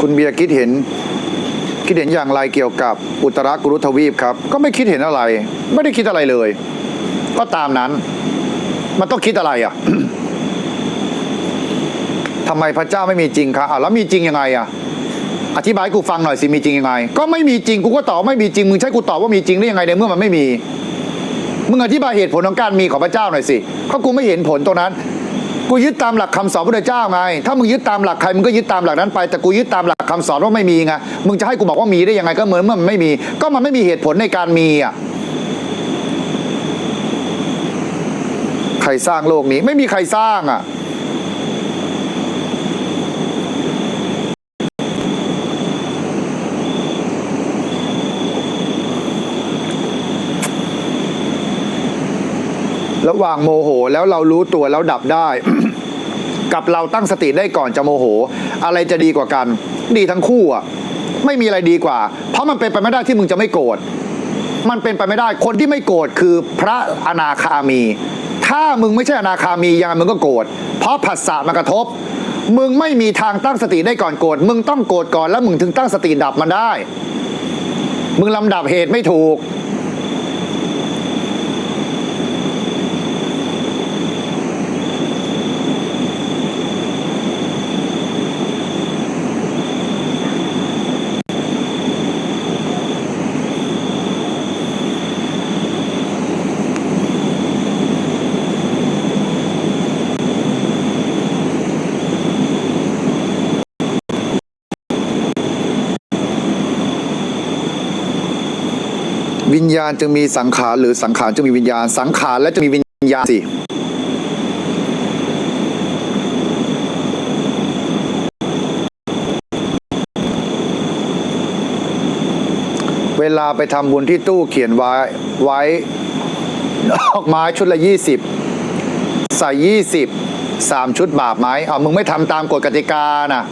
คุณเบียร์คิดเห็น คิดเห็นอย่างไรเกี่ยวกับอุตรากุรุทวีปครับ ก็ไม่คิดเห็นอะไร ไม่ได้คิดอะไรเลย ก็ตามนั้น มันต้องคิดอะไรอะทำไมพระเจ้าไม่มีจริงคะอะแล้วมีจริงยังไงอะอธิบายกูฟังหน่อยสิมีจริงยังไง ก็ไม่มีจริงกูก็ตอบไม่มีจริงมึงใช้กูตอบว่ามีจริงได้ยังไงในเมื่อมันไม่มีมึงอธิบายเหตุผลของการมีของพระเจ้าหน่อยสิเพราะกูไม่เห็นผลตรงนั้น กูยึดตามหลักคำสอนพระเจ้าไง ถ้ามึงยึดตามหลักใครมึงก็ยึดตามหลักนั้นไปแต่กูยึดตามหลักคำสอนว่าไม่มีไงมึงจะให้กูบอกว่ามีได้ยังไงก็เหมือนเมื่อมันไม่มี ก็มันไม่มีเหตุผลในการมีอะใครสร้างโลกนี้ไม่มีใครสร้างอะ ระหว่างโมโหแล้วเรารู้ตัวแล้วดับได้ กับเราตั้งสติได้ก่อนจะโมโห อะไรจะดีกว่ากัน ดีทั้งคู่อะไม่มีอะไรดีกว่า เพราะมันเป็นไปไม่ได้ที่มึงจะไม่โกรธมันเป็นไปไม่ได้คนที่ไม่โกรธคือพระอนาคามี ถ้ามึงไม่ใช่อนาคามียังไงมึงก็โกรธเพราะผัสสะมากระทบ มึงไม่มีทางตั้งสติได้ก่อนโกรธมึงต้องโกรธก่อนแล้วมึงถึงตั้งสติดับมันได้ มึงลำดับเหตุไม่ถูก วิญญาณจึงมีสังขารหรือสังขารจึงมีวิญญาณ สังขารและจะมีวิญญาณสิเวลาไปทำบุญที่ตู้เขียนไว้ไว้ดอกไม้ชุดละยี่สิบใส่ยี่สิบสามชุดบาปไหมเอามึงไม่ทำตามกฎกติกาน่ะ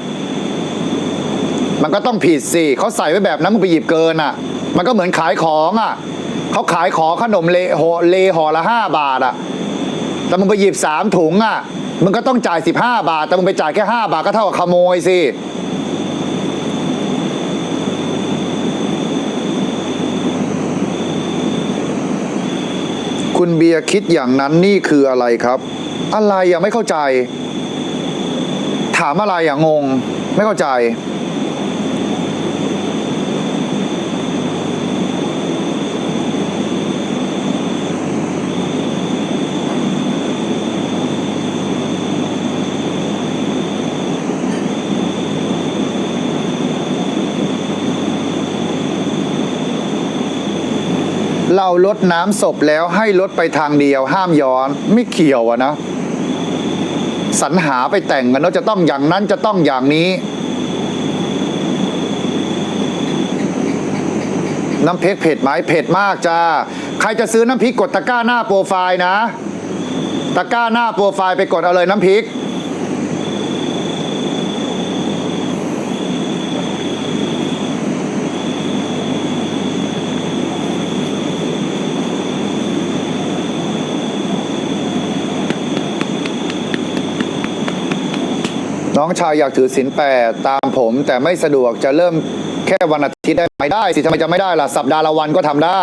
มันก็ต้องผิดสิเขาใส่ไว้แบบนั้นมึงไปหยิบเกินอะ มันก็เหมือนขายของอะเขาขายของขนมเลโหเลห่อละห้าบาทอะแต่มึงไปหยิบสามถุงอะมึงก็ต้องจ่ายสิบห้าบาท แต่มึงไปจ่ายแค่ห้าบาทก็เท่ากับขโมยสิคุณเบียร์คิดอย่างนั้นนี่คืออะไรครับ อะไรยังไม่เข้าใจ ถามอะไรอย่างงง ไม่เข้าใจ เราลดน้ำศพแล้วให้ลดไปทางเดียว ห้ามย้อนไม่เกี่ยวอะนะสรรหาไปแต่งกันว่าจะต้องอย่างนั้นจะต้องอย่างนี้ น้ำพริกเผ็ดไหมเผ็ดมากจ้า ใครจะซื้อน้ำพริกกดตะกร้าหน้าโปรไฟล์นะ ตะกร้าหน้าโปรไฟล์ไปกดเอาเลยน้ำพริก องชายอยากถือศีลแปดตามผม แต่ไม่สะดวกจะเริ่มแค่วันอาทิตย์ได้ไหมได้สิทำไมจะไม่ได้ล่ะ สัปดาห์ละวันก็ทำได้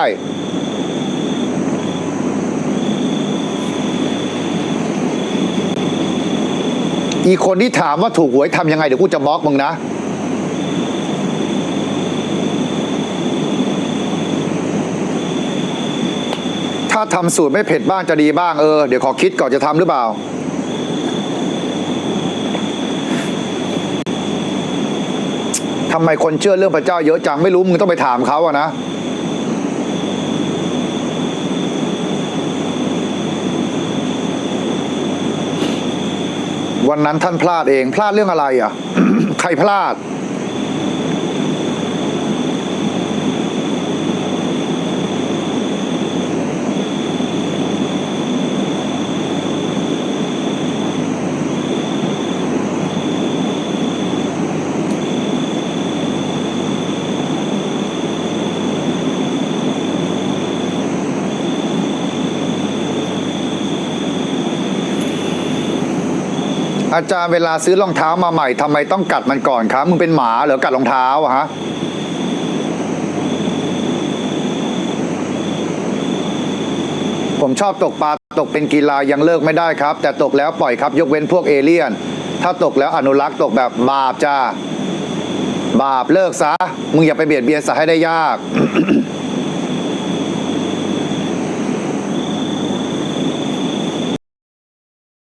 อีกคนที่ถามว่าถูกหวยทำยังไง เดี๋ยวกูจะบล็อกมึงนะถ้าทำสูตรไม่เผ็ดบ้างจะดีบ้างเออ เดี๋ยวขอคิดก่อนจะทำหรือเปล่า ทำไมคนเชื่อเรื่องพระเจ้าเยอะจังไม่รู้มึงต้องไปถามเขาอะนะวันนั้นท่านพลาดเองพลาดเรื่องอะไรอะ ใครพลาด อาจารย์เวลาซื้อรองเท้ามาใหม่ทำไมต้องกัดมันก่อนครับมึงเป็นหมาเหรอกัดรองเท้าอะฮะผมชอบตกปลาตกเป็นกีฬายังเลิกไม่ได้ครับ แต่ตกแล้วปล่อยครับ ยกเว้นพวกเอเลี่ยน ถ้าตกแล้วอนุรักษ์ตกแบบบาปจ้าบาปเลิกซะมึงอย่าไปเบียดเบียนสัตว์ให้ได้ยาก